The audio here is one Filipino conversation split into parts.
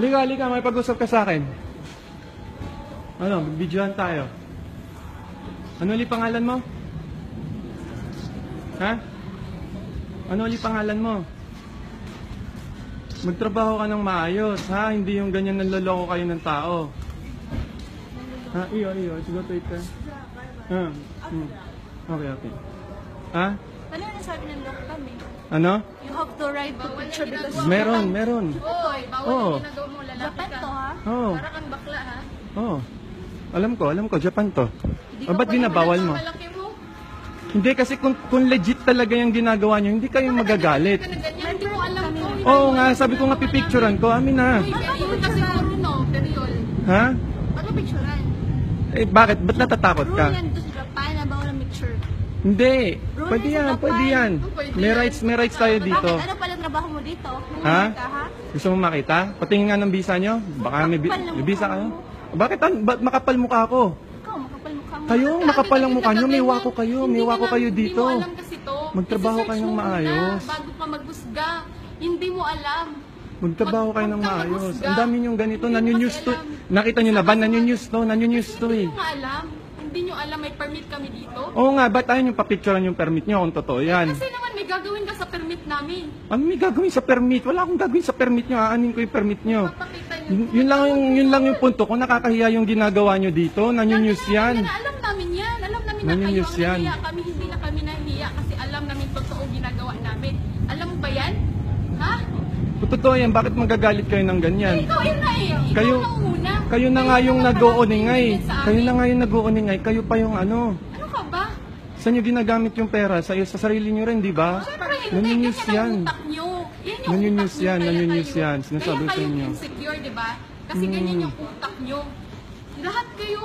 Halika, halika, may pag-usap ka sa akin. Ano, videohan tayo. Ano ulit pangalan mo? Ha? Ano ulit pangalan mo? Magtrabaho ka ng maayos, ha? Hindi yung ganyan nanloloko kayo ng tao. Ha? Iyo, iyo. Sige, wait ka. Ha? Hmm. Okay, okay. Ha? Ano yung nasabi ng lock kami? Ano? You have to ride to picture because Meron, meron. Oy, bawal Oo. yung ginagawa mo, lalaki Japan ka. to ha? Oo. Para kang bakla ha. Oh. Alam ko, alam ko, Japan to. Hindi Ah, ba't binabawal mo? Mo. Hindi kasi kung, kung legit talaga yung ginagawa nyo, hindi kayo magagalit. Hindi mo alam ko. Oo nga, sabi ko nga pipicturean ko, amin na. Yun kasi puro no, periol. Ha? Ano picturean? Eh bakit? Ba't natatakot Rule ka? yan dito sa Japan na bawal ang picture. Hindi. Pwede yan, pwede yan. May rights, may rights tayo dito. Bakit? Ano pala trabaho mo dito? Ha? Ka, ha? Gusto mo makita? Patingin nga ng visa nyo. Baka may, bi- may visa kayo. mo. Bakit? an- Ba't makapal mukha ako? Ikaw, makapal mukha mo. Kayo, makapal ang mukha nyo. May Ganyan. wako kayo. May Hindi wako ka kayo dito. Hindi mo alam kasi to. Magtrabaho Isi-search kayo ng mo muna maayos. Bago ka maghusga. Hindi mo alam. Magtrabaho Mag- kayo ng huwag kang maayos. Ang dami nyong ganito. Hindi mo Nanyunews kasi to. alam. Nakita nyo na ba? Nanyunews to. Nanyunews to Hindi eh. nyo nga alam. Alam may permit kami dito. Oo nga, ba't ayaw yung papicturean yung permit nyo kung totoo yan? Kasi naman may gagawin ka sa permit namin. Ano may gagawin sa permit? Wala akong gagawin sa permit nyo. Aanin ko yung permit nyo. Papakita nyo. Yun, yun lang yung yun lang yung punto ko. Nakakahiya yung ginagawa nyo dito. Nanyunews yan. Na, alam namin yan. Alam namin na kayo ang yan. nahiya kami. Hindi na kami nahiya kasi alam namin totoo ginagawa namin. Alam mo ba yan? Ha? Kung totoo yan, bakit magagalit kayo ng ganyan? Ikaw yun na eh. Ikaw Kayo- na. Kayo na nga yung nag-uuningay. Kayo na nga yung nag-uuningay. Kayo pa yung ano. Ano ka ba? Saan nyo ginagamit yung pera? Sa, sa sarili nyo rin, di ba? Siyempre, hindi. Ganyan yan. utak nyo. Yan yung Nanyunews utak nyo, yan, kaya kayo- yan. Sinasabi kaya sa inyo. kayo insecure, di ba? Kasi Hmm. ganyan yung utak nyo. Lahat kayo.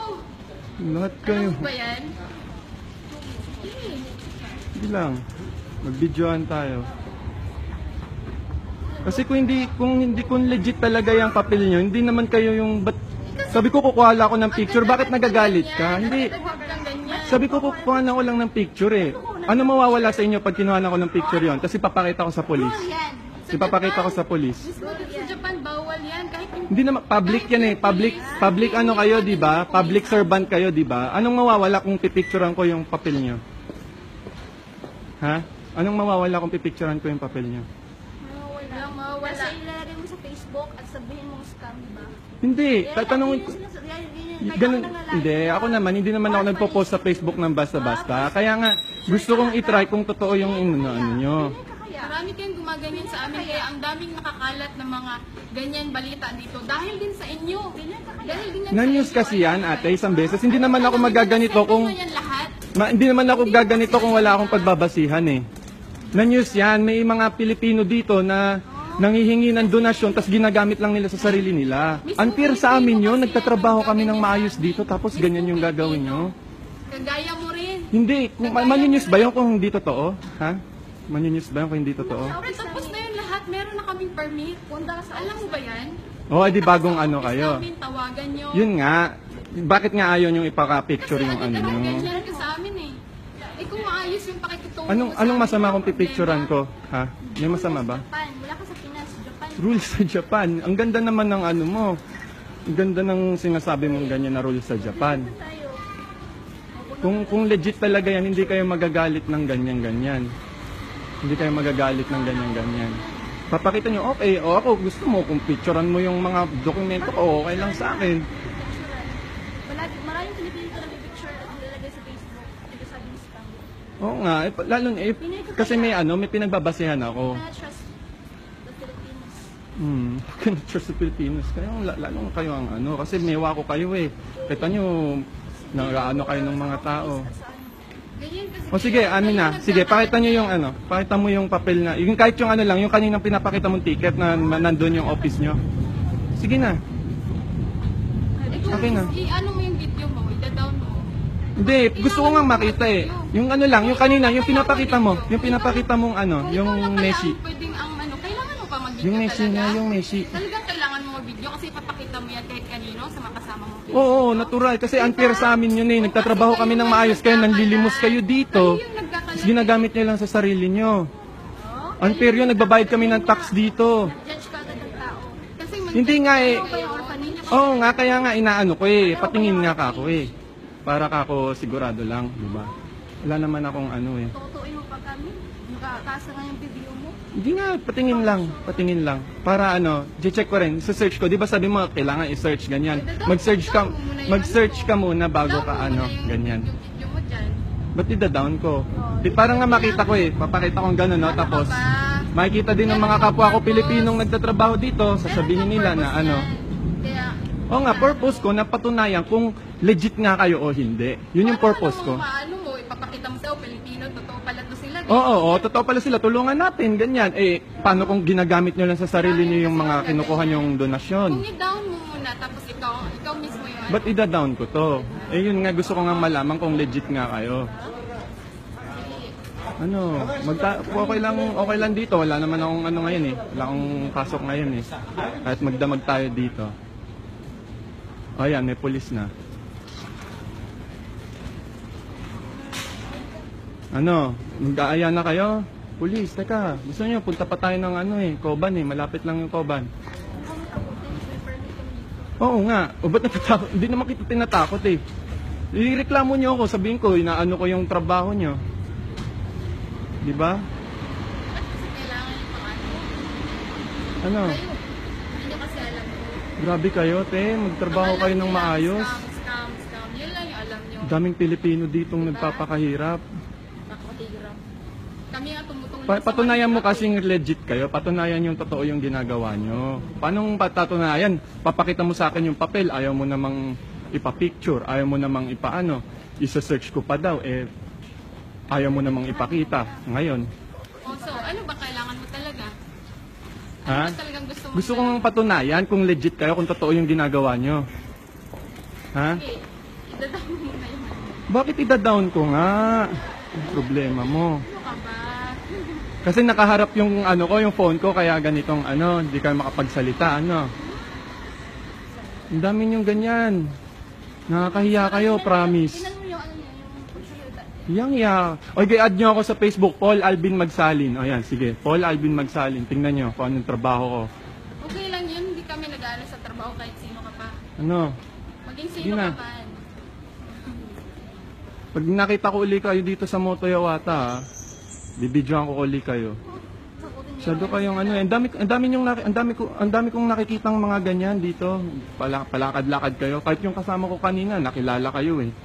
Lahat kayo. Alam mo ba yan? Hindi lang. Mag-videoan tayo. Kasi kung hindi kung hindi kung legit talaga yung papel nyo, hindi naman kayo yung ba't, sabi ko kukuha lang ako ng picture, bakit nagagalit ka? Hindi. Sabi ko kukuha na ako lang ng picture eh. Ano mawawala sa inyo pag kinuha na ako ng picture yon? Tapos ipapakita ko sa polis. Ipapakita ko sa polis. Mismo sa Japan, bawal yan. Kahit Hindi naman public yan eh. Public public ano kayo, 'di ba? Public servant kayo, 'di ba? Anong mawawala kung pipicturean ko yung papel nyo? Ha? Anong mawawala kung pipicturean ko yung papel nyo? walang mawawala. Kasi ilalagay mo sa Facebook at sabihin mong scam, di ba? Hindi, tatanungin ko. Ganun, hindi, ako naman, hindi naman ako nagpo-post sa Facebook ng basta-basta. Kaya nga, gusto kong itry kung totoo yung ano, ano nyo. Marami kayong gumaganyan sa amin kaya ang daming nakakalat ng mga ganyan balita dito dahil din sa inyo. Dahil din yan sa Na-news inyo. kasi yan, ate, isang beses. Hindi naman ako magaganito kung... Ano yan lahat? Ma, hindi naman ako gaganito kung wala akong pagbabasihan eh. Na-news yan, may mga Pilipino dito na nangihingi ng donasyon tapos ginagamit lang nila sa sarili nila. Unfair sa amin yun, nagtatrabaho kami ng maayos dito tapos ganyan yung gagawin nyo. Kagaya mo rin. Hindi, kung, ma- mani-news ba yun kung hindi totoo? Ha? Mani-news ba yun kung hindi totoo? Siyempre, tapos na yun lahat. Meron na kaming permit. Punta sa alam mo ba yan? Oo, edi bagong ano kayo. namin, tawagan nyo. Yun nga, bakit nga ayaw yung ipaka-picture yung ano nyo? Ganyan ka sa amin eh. Eh kung maayos yung pakikitungo Anong, anong masama kung pipicturean ko? Ha? May masama ba? Japan. Wala ka sa Pinas. Japan. Rules sa Japan. Ang ganda naman ng ano mo. Ang ganda ng sinasabi mong ganyan na rules sa Japan. Kung kung legit talaga yan, hindi kayo magagalit ng ganyan-ganyan. Hindi kayo magagalit ng ganyan-ganyan. Papakita nyo, okay, o ako gusto mo, kung picturean mo yung mga dokumento ko, okay lang sa akin. Maraming Pilipino ko nag-picture at nilalagay sa Facebook. Ito sabi ni scam. Oo nga, eh, lalo eh, kasi may ano, may pinagbabasehan ako. Kaya trust the Filipinos. Hmm, trust sa Pilipinos. Kaya la- lalong kayo ang ano, kasi mewa ko kayo eh. Kita nyo, nang kayo ng mga tao. O sige, amin na. Sige, pakita nyo yung ano, pakita mo yung papel na, yung kahit yung ano lang, yung kaninang pinapakita mong ticket na na nandun yung office nyo. Sige na. Okay na. I-ano mo yung video mo, ida-down mo. Hindi, gusto ko nga makita eh. Yung ano lang, yung kanina, yung pinapakita mo, yung pinapakita mong ano, Kung yung ikaw lang pala Neshi. ang pwedeng ang Yung talaga? nga, yung Neshi. Talagang kailangan mo mag-video kasi ipapakita mo yan kahit kanino sa mga kasama mo. Oo, natural. Kasi unfair sa amin yun eh. Nagtatrabaho kami ng maayos kayo, nanlilimos kayo dito. Kayo yung nagkakalat. Tapos ginagamit nyo lang sa sarili nyo. Unfair yun, nagbabayad kami ng tax dito. Judge ka agad ng tao. Kasi Hindi nga eh. Ano? Oo nga, kaya nga inaano ko eh. Patingin nga ka ako eh. Para ka ako sigurado lang, di ba? Wala naman akong ano eh. Tutuin mo pa kami. Nakakasa nga yung video. Hindi nga, patingin lang, patingin lang. Para ano, check ko rin, sa search ko. Di ba sabi mo, kailangan i-search ganyan. Mag-search ka, mag-search ka muna bago ka ano, ganyan. Ba't ida-down ko? Di, parang nga makita ko eh. Papakita kong gano'n, no? Ano Tapos, makikita din ng mga kapwa ko Pilipinong nagtatrabaho dito. Sasabihin nila na ano. Oo nga, purpose ko na patunayan kung legit nga kayo o hindi. Yun yung purpose ko. Paano mo, ipapakita mo sa'yo, Pilipino, totoo pala to sila. Oo, oo, totoo pala sila. Tulungan natin, ganyan. Eh, paano kung ginagamit nyo lang sa sarili nyo yung mga kinukuha nyong donasyon? Kung i-down mo muna, tapos ikaw, ikaw mismo yung Ba't ida-down ko to? Eh, yun nga, gusto ko nga malaman kung legit nga kayo. Ano, magta okay lang okay lang dito. Wala naman akong ano ngayon eh. Wala akong pasok ngayon eh. Kahit magdamag tayo dito. O yan, may pulis na. Ano, mag-aaya na kayo? Pulis, teka. Gusto niyo punta pa tayo ng ano eh, Koban eh. Malapit lang yung Koban. Oo nga. O ba't natatakot? Hindi naman kita tinatakot eh. Ireklamo niyo ako, sabihin ko, inaano ko yung trabaho niyo. Di ba? Ano. Kayo, hindi nyo kasi alam ko. Grabe kayo, te. Magtrabaho Ang kayo ng nila, maayos. Scam, scam, scam. Yun lang yung alam nyo. Daming Pilipino ditong nagpapakahirap. Nakakahirap. Kami nga tumutulong Pa- patunayan mo mahirap kasing legit kayo. Patunayan yung totoo yung ginagawa nyo. Paano patatunayan? Papakita mo sa akin yung papel. Ayaw mo namang ipapicture. Ayaw mo namang ipaano. Isa-search ko pa daw. Eh, ayaw mo namang ipakita. Ngayon. Oh, so, ano ba kailangan mo talaga? Ano Ha? ba talagang gusto mo? Gusto kong patunayan kung legit kayo, kung totoo yung ginagawa nyo. Ha? Okay, idadaan mo muna yun. Bakit ida-down ko nga? Ang problema mo. Ano ka? Kasi nakaharap yung ano ko, yung phone ko, kaya ganitong ano, hindi kayo makapagsalita, ano. Ang dami yung ganyan. Nakakahiya kayo, promise. Yung ano yung pagsalita. Yang ya. Okay, add nyo ako sa Facebook, Paul Alvin Magsalin. O yan, sige. Paul Alvin Magsalin. Tingnan nyo kung anong trabaho ko. Okay lang yun, hindi kami nag-ano sa trabaho kahit sino ka pa. Ano? Maging sino ka man. Pag nakita ko uli kayo dito sa Moto Yawata, ha, bibidyoan ko uli kayo. Masyado kayong ano, eh, ang dami ang dami yung ang dami ko ang dami kong nakikitang mga ganyan dito. Pala, palakad-lakad kayo. Kahit yung kasama ko kanina, nakilala kayo eh.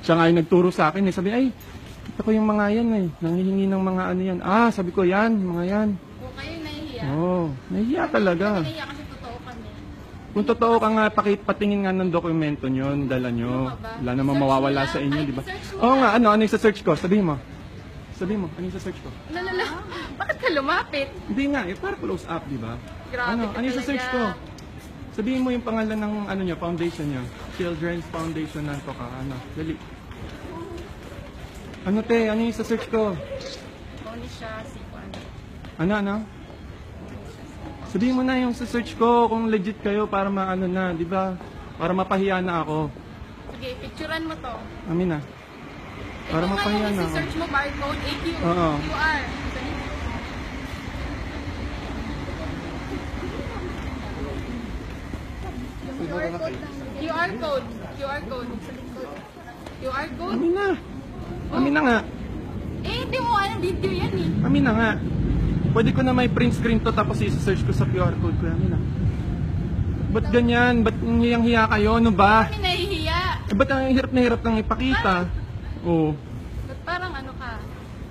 Siya nga yung nagturo sa akin eh. Sabi, ay, ito ko yung mga yan eh. Nangihingi ng mga ano yan. Ah, sabi ko yan, mga yan. O kayo nahihiya. Oh, nahihiya talaga. Nahihiya kasi. Kung totoo ka nga, pakit, patingin nga ng dokumento nyo, dala nyo. Wala namang mawawala sa inyo, di ba? Oo nga, ano, ano yung sa search ko? Sabihin mo. Sabihin mo, ano yung sa search ko? Lalala, bakit ka lumapit? Hindi nga, eh, para close up, di ba? Grabe ano, ka ano yung sa search ko? talaga. Sabihin mo yung pangalan ng ano nyo, foundation nyo. Children's Foundation to ka. Ano, dali. Ano te, ano yung sa search ko? Oni siya, si Juan. Ano, ano? Sabihin mo na yung sa search ko kung legit kayo para maano na, di ba? Para mapahiya na ako. Sige, picturean mo to. Amin na. Para Ito mapahiya na ako. search mo barcode AQ, Oo. QR. QR code. QR code. QR code? Amin na. Amin na nga. Eh, hindi mo alam video yan eh. Amin na nga. Pwede ko na may print screen to tapos i-search ko sa QR code ko. Amin na. Ba't ganyan? Ba't hiyang-hiya kayo? Ano ba? Kami nahihiya. Eh, ba't ang hirap na hirap nang ipakita? Oo. Ba't parang ano ka?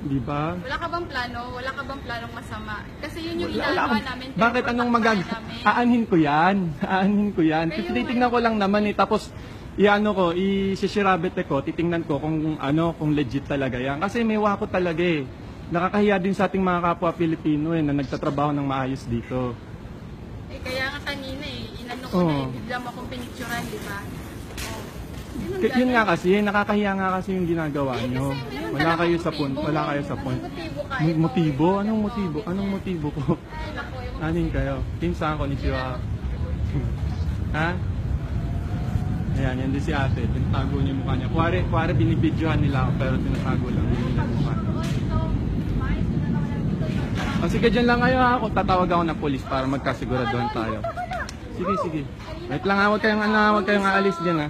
Di ba? Wala ka bang plano? Wala ka bang planong masama? Kasi yun yung Wala, akong- namin. Bakit anong namin. Aanhin ko yan. Aanhin ko yan. Pero yung- Tinitingnan ko lang naman eh. Tapos, iano ko, isisirabete ko, titingnan ko kung ano, kung legit talaga yan. Kasi may wako talaga eh. Nakakahiya din sa ating mga kapwa Pilipino eh, na nagtatrabaho ng maayos dito. Eh, kaya nga kanina eh, inano ko na eh, bigla mo akong pinicturan, di ba? Oh. K- yun nga kasi, nakakahiya nga kasi yung ginagawa Eh, nyo. meron Wala talagang kayo sa motibo. point. Wala kayo sa point. Motibo ka. Mo- Ito, Motibo? Anong motibo? Anong motibo ko? Ay, naku. Anin kayo? Pinsan ko ni Chiwa. ha? Ayan, yan din si ate. Tinatago niya yung mukha niya. Kuwari, kuwari binibidyohan nila ako pero tinatago lang yung mukha. O sige, dyan lang kayo ha. Kung tatawag ako ng polis para magkasiguraduhan tayo. Sige, sige. Wait lang ha, huwag kayong, ano, huwag kayong aalis dyan ha.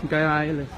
Huwag kayong aalis.